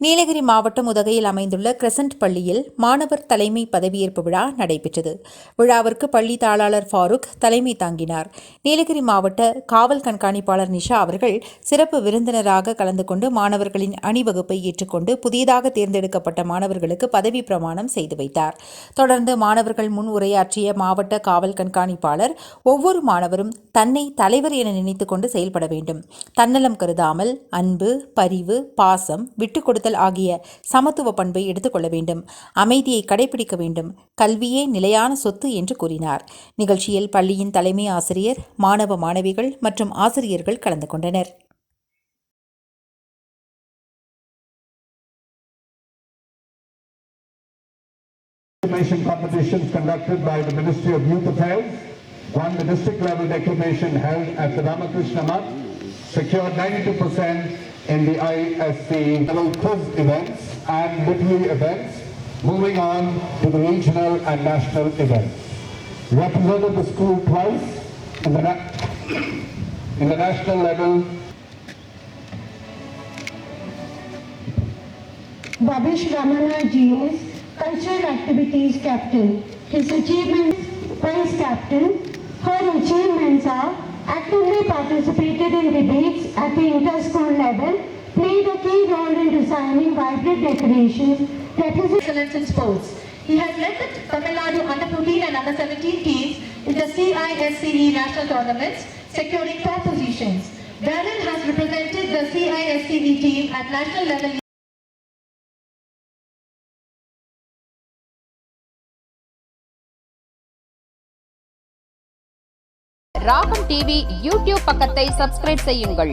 நீலகிரி மாவட்டம் உதகையில் அமைந்துள்ள கிரசன்ட் பள்ளியில் மாணவர் தலைமை பதவியேற்பு விழா நடைபெற்றது. விழாவிற்கு பள்ளி தாளாளர் ஃபாரூக் தலைமை தாங்கினார். நீலகிரி மாவட்ட காவல் கண்காணிப்பாளர் நிஷா அவர்கள் சிறப்பு விருந்தினராக கலந்து கொண்டு மாணவர்களின் அணிவகுப்பை ஏற்றுக்கொண்டு புதியதாக தேர்ந்தெடுக்கப்பட்ட மாணவர்களுக்கு பதவி பிரமாணம் செய்து வைத்தார். தொடர்ந்து மாணவர்கள் முன் உரையாற்றிய மாவட்ட காவல் கண்காணிப்பாளர் ஒவ்வொரு மாணவரும் தன்னை தலைவர் என நினைத்துக்கொண்டு செயல்பட வேண்டும். தன்னலம் கருதாமல் அன்பு பரிவு பாசம் விட்டுக் கொடுத்தல் ஆகிய சமத்துவ பண்பை எடுத்துக்கொள்ள வேண்டும் அமைதியை கடைபிடிக்க வேண்டும் கல்வியே நிலையான சொத்து என்று கூறினார் நிகழ்ச்சியில் பள்ளியின் தலைமை ஆசிரியர் மாணவ மாணவிகள் மற்றும் ஆசிரியர்கள் கலந்து கொண்டனர் Declamation competitions conducted by the Ministry of Youth Affairs won the district level declamation held at the Ramakrishna Math, secured 92% in the ISC level quiz events and literary events, moving on to the regional and national events. Represented the school twice in the, in the national level Babish Ramana GS, Cultural Activities Captain. His achievements, Vice Captain. Her achievements are actively participated in debates at the inter-school level, designing vibrant decorations, representing excellence in sports. He has led the Tamil Nadu under 14 and under 17 teams in the CISCE E national tournaments, securing top positions. Darren has represented the CISCE E team at national level Raagam TV YouTube பக்கத்தை subscribe செய்யுங்கள்